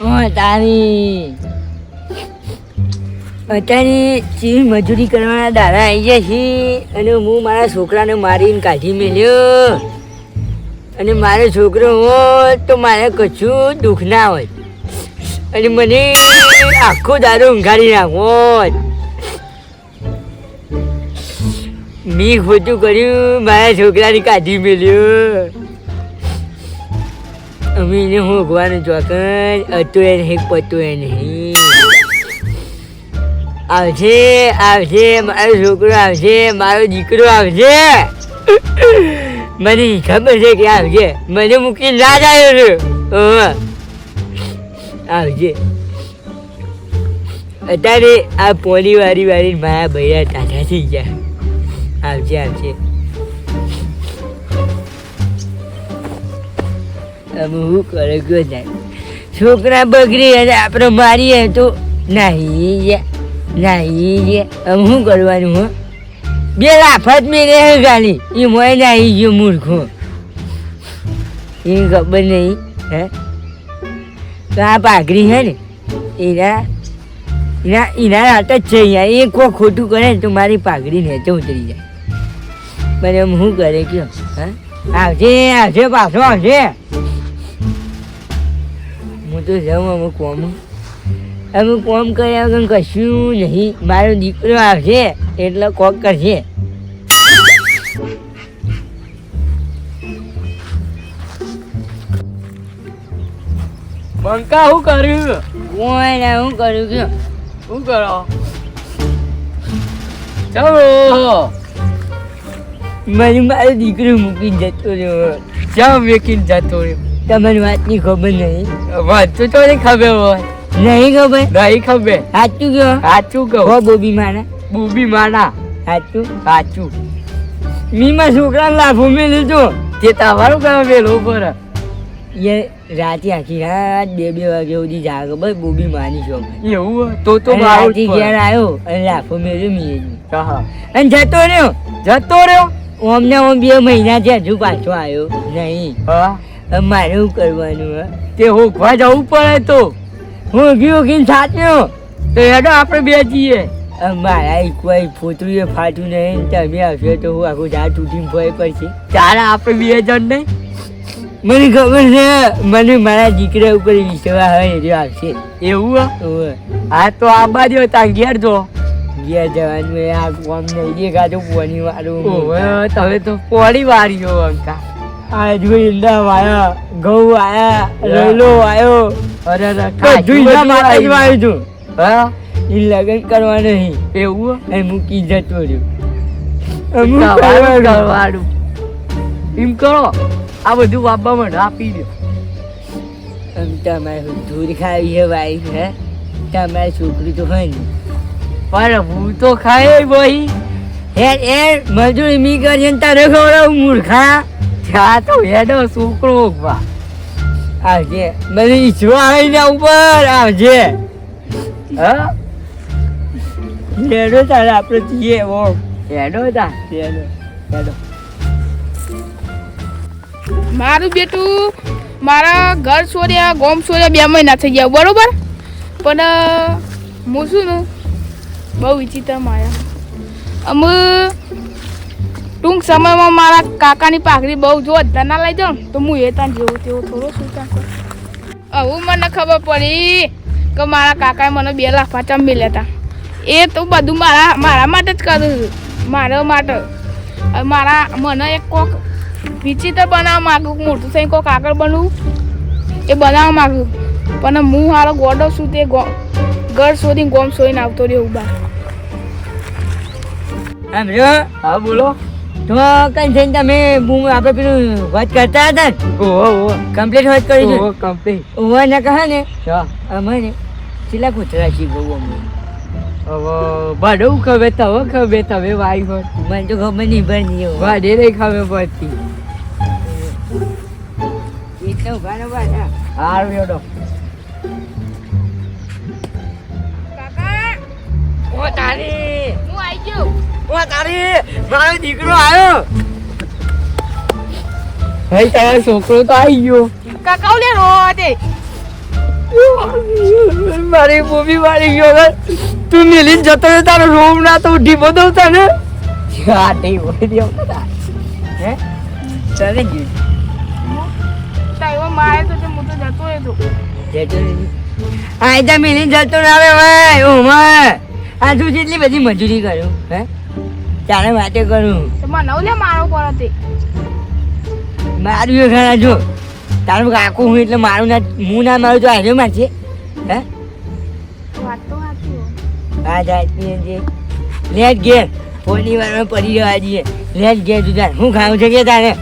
તારી અત્યારે ચીજ મજૂરી કરવાના દાડા આવી જાય છે અને હું મારા છોકરાને મારીને કાઢી મેલ્યો. અને મારો છોકરો હોત તો મારે કશું દુઃખ ના હોય. અને મને આખો દાડો ઊંઘાડી નાખોત મેં ખોટું કર્યું, મારા છોકરાને કાઢી મેલ્યો. અમે એને હોગવાનું ચોકન હતું એ નહીં પતું એ નહીં. આવશે આવશે મારો છોકરો આવશે મારો દીકરો આવશે મને ખબર છે કે આવશે મને મૂકી ના જાય છે આવજે. અત્યારે આ પોલી વાળી વારી મારા ભૈયા તાજા થઈ ગયા. આવશે આવશે અમે શું કરે ગયો જાય છોકરા બગડી અને આપણે મારીએ તો નાહી ગયા નાહી ગયા હવે શું કરવાનું હો? બે લાફત મેં રહે ગાલી એ મોય નાહી ગયો મૂર્ખો. એ ખબર નહીં, હે? તો આ પાઘડી છે ને, એના એના એના હાથ જ છે અહીંયા. એ કોઈ ખોટું કરે તો મારી પાઘડી નેચે ઉતરી જાય. પણ એમ શું કરે કયો હા? આવજે આવશે પાછો આવશે હું તો જાઉં અમુક કોમ અમુક કોમ કર્યા વગર કશું નહીં. મારો દીકરો આવશે એટલે કોક કરશે. બંકા શું કર્યું? કોઈ ના શું કર્યું કે શું કરો? ચાલો. મને મારો દીકરો મૂકીને જતો રહ્યો. ચા મૂકીને જતો રહ્યો? તમને વાતની ખબર નહીં. વાંચું તો નહીં ખબર હોય. નહીં ખબર? નહીં ખબર. સાચું કહો. સાચું કહો. બોબી માના. બોબી માના. સાચું? સાચું. મીમાં છોકરાને લાભો મેં લીધો તે તમારું કામ વેલો પર. એ રાતે આખી રાત બે બે વાગે સુધી જાગો. બસ બોબી માની છો એવું તો તો રાતે ઘેર આવ્યો અને લાફો મેળ્યો મીએ. અને જતો રહ્યો. જતો રહ્યો? ઓમ ને ઓમ બે મહિના છે હજુ પાછો આવ્યો નહીં. હા. મારે શું કરવાનું હે. તે હોકવા જવું પડે તો. હું ગયો કે સાચ્યો તો હેડો આપણે બે જઈએ મારા કોઈ ફોતરીએ ફાટ્યું નહીં. તમે આવશો તો હું આખું ઝાડ તૂટીને ભય પડશે. ચાલે આપણે બે જણ નહીં. મને ખબર છે મને મારા દીકરા ઉપર વિશ્વાસ હોય એ આવશે. એવું. હા? તો આ બાજુ ત્યાં ઘેર જો. ઘેર જવાનું એ આ કોમ નહીં. દેખાતું પોણી વાળું તમે તો પોણી વાળી જો અંકા. આ જોઈ ઈંડા વાયા ઘઉં આયા રેલો આયો અરે અરે ઈંડા જ. હા? લગ્ન કરવા નહીં. એવું? એ મૂકી જતો રહ્યો અમુક કરવાનું. કરવાનું. એમ કરો આ બધું વાપવા મને આપી દો. તમારે ધૂળ ખાવી છે ભાઈ હે? તમારી છોકરી તો હોય ને. પણ હું તો ખાય ભાઈ હે એ મજૂરી મી કરી ને તારે ખવડાવું મૂર્ખા? ત્યાં તો હેડો છોકરો ઊભા. આવજે મને ઈચ્છો આવે ને ઉપર આવજે હા? લેડો તારે આપણે જઈએ ઓ હેડો તા મારું બેટું મારા ઘર છોડ્યા, ગોમ છોડ્યા બે મહિના થઈ ગયા, બરોબર? પણ હું શું બહુ વિચિત્ર માયા. અમે ટૂંક સમયમાં મારા કાકાની પાઘડી બહુ જો ના લઈ જાઉં તો હું એ ત્યાં જેવું તેવું થોડો ત્યાં કરું. મને ખબર પડી કે મારા કાકાએ મને બે લાખ પાછા હતા એ તો બધું મારા મારા માટે જ કરું છું. મારા માટે. મારા મને એક કોક વિચિત્ર બનાવવા માગું મોટું થઈને કોક આગળ બનવું એ બનાવવા માગું. પણ હું હારો ગોડો છું તે ઘર શોધી ગોમ શોધીને આવતો રહ્યો? હા, બોલો. તો કઈ થઈને તમે બૂમ આપણે પેલું વાત કરતા હતા ને? ઓહો ઓહો કમ્પ્લીટ વાત કરી છે ઓહો કંપની ઓવા ને કહે ને અમારે અમે છેલ્લા કૂતરા છીએ બહુ અમને. હવે ભાડું ખબર તવ ખબર તમે વાઈ હોય. મને તો ખબર નહીં બની નહીં ભાડે નહીં ખબર પડતી. એટલે ઊભા ને ઊભા હારું હેડો કાકા. ઓ તારી. આવી ગયો. ઓ તારી મારો દીકરો આવ્યો ભાઈ તારો છોકરો તો આવી ગયો. કાકા લે રો દે. મારી મમ્મી મારી ગયો ને. તું મેલીને જતો રહ્યો તારો રૂમ ના તો ઢીબો દઉં તને હા ઢીબો દઉં હે? ચાલે જ તાઈવો મારે તો તે હું તો. જતો જતો આ ઈતા મિલી જતો ના આવે ભાઈ ઉમર આ તું જેટલી બધી મજૂરી કરું હે? તારે માટે કરું. મને લે મારો પર તે મારું ઘણા જો તારું કાકું હું એટલે મારું ના હું ના મારું તો હે? વાત તો સાચી હો. આ જાતની જે લેટ ઘેર પોની વારમાં પડી જવા દઈએ. લેટ ઘેર તું તાર હું ખાવું છે કે તારે.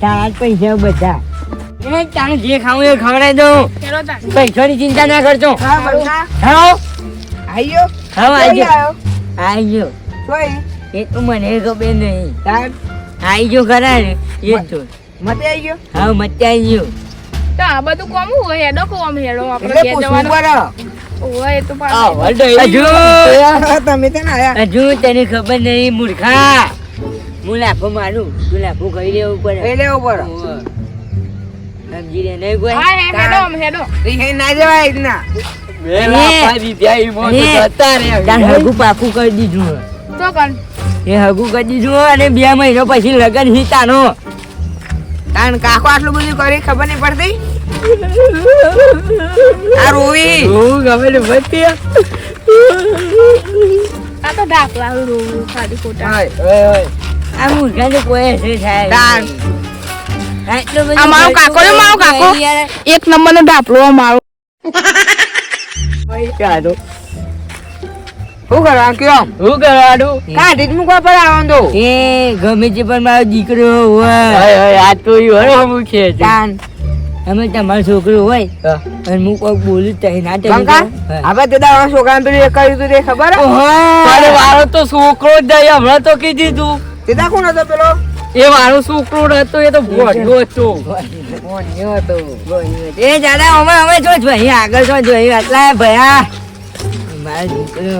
તારા જ પૈસા બધા. એ તારે જે ખાવું એ ખવડાવી દઉં. પૈસાની ચિંતા ના કરજો. હા બંકા હા. આવજો આયો. એ તો મને ખબર નહીં. તાર ગયો ખરા ને. એ તો. મતે આઈ ગયો હા આવજો તો આ બધું કોમ હોય? હેડો કોમ હેડો. આપણે જવાનું. હજુ? તેને ખબર નહીં મૂર્ખા. હું લાફો મારું. તું લાફો કરી લેવું પડે? લેવો પડે. સમજી કોઈ હેડો હેડો. ના જવાય ઇતના વેલા રે પાકું કરી દીધું તો કન એ હગું કરી દીધું અને બે મહિનો પછી લગન હિતાનો. તાન કાકો આટલું બધું કરી ખબર નહીં પડતી? આ રોવી. હું ગમે ને આ તો ઢાકલા રોવું ખાલી ખોટા. ઓય ઓય આ મૂર્ખાને કોઈ અસર થાય તાર. નહીં. આ મારો ખર્ચો કાકો ને મારો કાકો? એક નંબર નો ઢાપલો મારો કાઢો શું કરવા કયો હું કરવાનું? કાઢી મૂકવા પડે આવવાનું એ ગમે તે પણ મારો દીકરો હોય. ઓય ઓય આ તો ઈ વરો મુખે છે તાન. અમે તમારો છોકરો હોય. હા. અને હું કોઈ બોલું તો ના તમે બંકા આપણે તે પેલું કર્યું તું તે ખબર? મારે તો છોકરો જ જાય હમણાં તો કીધી તું. તે કોણ હતો પેલો. એ મારો છોકરો હતો એ તો ભોળ્યો હતો. એ દાદા અમે અમે જો ભાઈ આગળ જો જોઈ એટલા ભયા.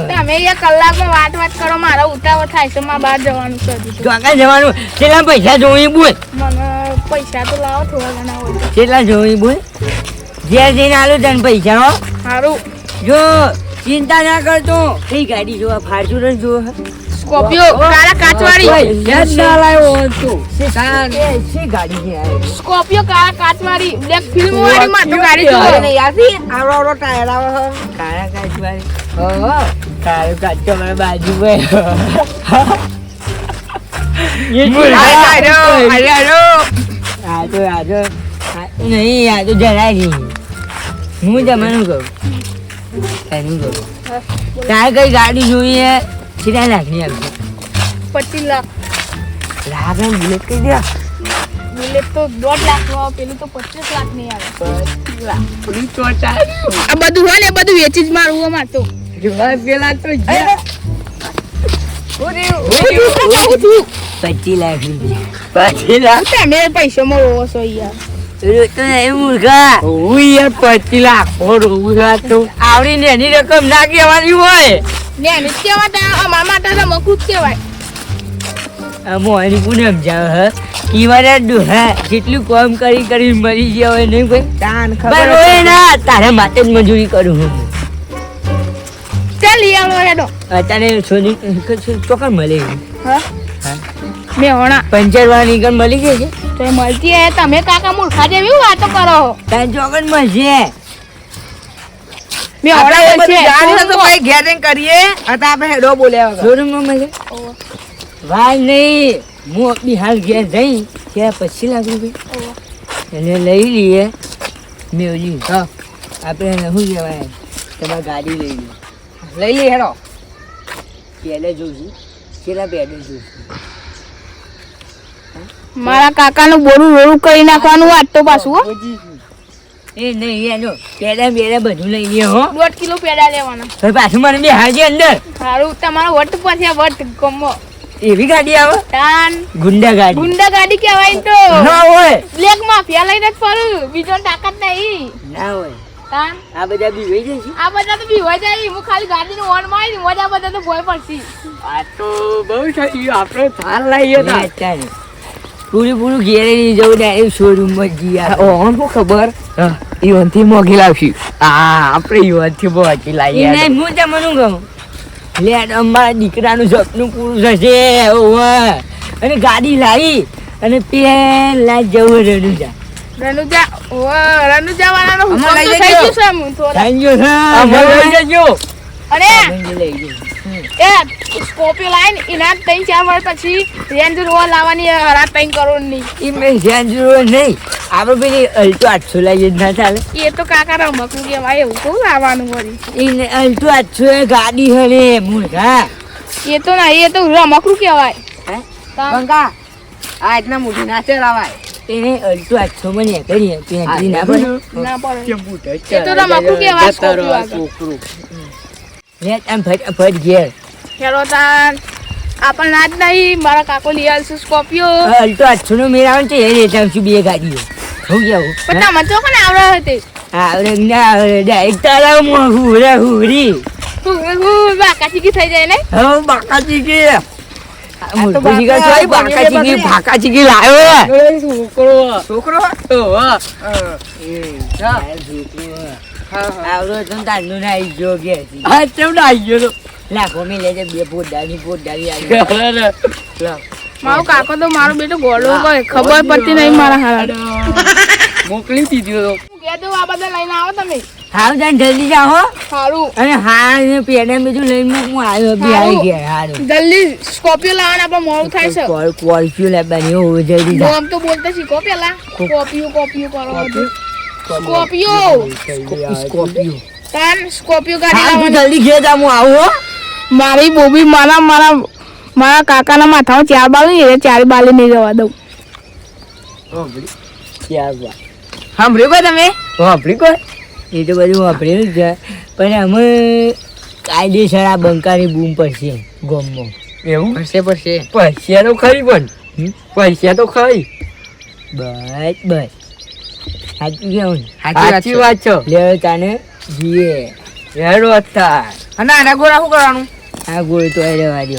તમે એક કલાકમાં વાત વાત કરો મારો ઉતાવળ થાય છે મારે બહાર જવાનું જવાનું. કેટલા પૈસા જોઈ બોલ? મને પૈસા તો લાવો થોડા ઘણા હોય. કેટલા જોઈ બોલ? ઘેર જઈને આલો તને પૈસા હો. સારું જો ચિંતા ના કરતો. કઈ ગાડી જોવા ફાર્ચ્યુનર જો સ્કોર્પિયો કાળા કાચવાળી. યાદ ના લાવ્યો હતો શી ગાડી છે આ? સ્કોર્પિયો કાળા કાચવાળી બ્લેક ફિલ્મ વાળી માં તો ગાડી સ્કોર્પિયો. જોવો. તને યાદ છે? આવડો આવડો ટાયર આવે છે કાળા કાચવાળી. કાળો કાચો મારા બાજુ ભાઈ એ આય, આય, આય, આય, આય. આ તો આ તો આ તો. નહીં આ તો જરાય નહીં. હું જમાનું કહું? એનું કહું? તારે કઈ ગાડી જોઈએ? કેટલા લાખની આપશે પચીસ લાખ લાગે બુલેટ કહી દે બુલેટ તો દોઢ લાખ નો આવે, પેલું તો પચીસ લાખની આવે પેલી આ બધું હોય ને બધું વેચી જ મારવું અમાર તો પેલા તો પચીસ લાખ લાખ તમે પૈસા મળવો છો યાર લાખ રોવું આવડીને એની રકમ ના કહેવાની હોય ને કહેવાય અમારા માટે તો મકું જ કહેવાય. મોહની કોને સમજાવે હે? કીવાના ડોહા જેટલું કામ કરી કરી મરી ગયા હોય નહીં કોઈ તાન ખબર રોય ના તારા માટે જ મજૂરી કરું હું. ચાલ લઈ હેડો. ચોકર મળે હા? હા. મેં હોણા પંચર વાળી મળી ગઈ છે? તો મળતી હે તમે કાકા મૂર્ખા જેવી વાતો કરો તને ચોકન મળશે મેં જાણ છે. તો ભાઈ ઘેર કરીએ અત્યારે આપણે હેડો બોલ્યા શોરૂમમાં મળે. વાર નહીં હું બી ઘેર જઈ ત્યાં પચીસ લાખ રૂપિયા એને લઈ લઈએ. મેવજી હા આપણે શું કહેવાય? તમારે ગાડી લઈ લઈએ લઈ લઈએ હેડો. પહેલે જોઈશું કેટલા પહેલે જોઈશું મારા કાકાનું બોરું રોડું કરી નાખવાનું વાત તો પાછું હો. એ નહીં એનો પહેલા પહેલા બધું લઈ લઈએ હો. દોઢ કિલો પેડા લેવાના. હવે પાછું મને બે હાજે અંદર. સારું તમારો વટ પછી વટ ગમો. એવી ગાડી આવે? તાન. ગુંડા ગાડી. ગુંડા ગાડી કહેવાય તો. ના હોય. બ્લેક માફિયા લઈને જ ફરું બીજો તાકાત નહીં. ના હોય. તાન. આ બધા બી વહી આ બધા તો બીવાઈ જાય હું ખાલી ગાડીનું ઓન મારી મજા બધા તો ભોય પડશે. આ તો બહુ થઈ આપણે થાર લાવીએ તા. પૂરું પૂરું ઘેરે નહીં જવું ને શોરૂમમાં ગયા. ઓન શું ખબર? ઈવનથી મોઘી લાવશી. હા આપણે ઈવનથી મોઘી લાવીએ. એને હું તમને કહું? લે અમારા દીકરાનું સપનું પૂરું થશે. અને ગાડી લાવી અને પેલા જવું રણુજા. રનુજા ઓ રનુજા વાળાનો હુકમ લઈ થઈ જજો. છે. થેન્ક યુ અમારે લઈ જજો. અરે! લઈ જજો. એ સ્કોર્પિયો લાઈન એના ત્રણ ચાર વર્ષ પછી રેન્જ રોવર લાવવાની હરા ત્રણ કરોડની એ મેં રેન્જ રોવર નહીં. આપણે પેલી અલ્ટો આઠસો લાવીએ જ ના ચાલે. એ તો કાકા રમકું કહેવાય એવું કહું લાવવાનું વળી. એને અલ્ટો આઠસો એ ગાડી હરે મુર્ગા એ તો ના એ તો રમકડું કહેવાય. હે? આ એટલા મોટી ના ચલાવાય. એને અલ્ટો આઠસો માં ને કરીએ પેન્ટ્રી ના પડે. ના પડે. એ તો રમકડું કહેવાય સ્કોર્પિયો આગળ લે આમ ફટાફટ ઘેર. ખેરો તાન. આપણને આજ નહીં મારા કાકો લઈ આવશે સ્કોર્પિયો. અલ્ટો આઠસો નો આવે ને તો એ લેતા આવશું બે ગાડીઓ. હું કેવું પણ તમે તો કોને આવડે હતી? આવડે ના આવડે ડાયરેક્ટ તારા મોં હુરા હુરી બાકાચીકી થઈ જાય ને? હવે બાકાજી કે છોકરો છોકરો. આવડો તો તારનું ના આવી ગયો કે આ કેમ આવી ગયો લાખો મેં લેજે બે પોદાની પોદાની આવી મારો કાકો તો મારો બેટો ગોળો ગયો ખબર પડતી નહીં મારા હારા મોકલી દીધું તો હું કહી આ બધા લઈને આવો તમે હાવ જાન જલ્દી જાઓ હો. સારું અને હા ને પેડા બીજું લઈને હું આવ્યો બી આવી ગયા હારું જલ્દી સ્કોર્પિયો લાવવાનું આપણે મોડું થાય છે લાવવાની જલ્દી આમ તો બોલતા શીખો પેલા કોપિયો કોપિયો કરો બધું સ્કોર્પિયો! સ્કોર્પિયો. તાન સ્કોર્પિયો ગાડી હા લાવવાની. જલ્દી ઘેર જા હું આવું હો. મારી બોબી મારા મારા મારા કાકાના માથામાં ચાર બાલી એ ચાર બાલી નહીં જવા દઉં. સાંભળ્યું કોઈ તમે? વાપરી કોઈ? એ તો બધું વાપરેલું જ પણ અમે કાયદેસર આ બંકાની બૂમ પડશે ગોમમાં. એવું? પડશે પડશે. પૈસા તો ખરી પણ? પૈસા તો ખરી. બસ બસ. સાચું કેવું? સાચી વાત છો. લે તાને જીએ હેડો હતા અને આને ગોળા શું કરવાનું? આ ગોળ તો એ રહેવા દો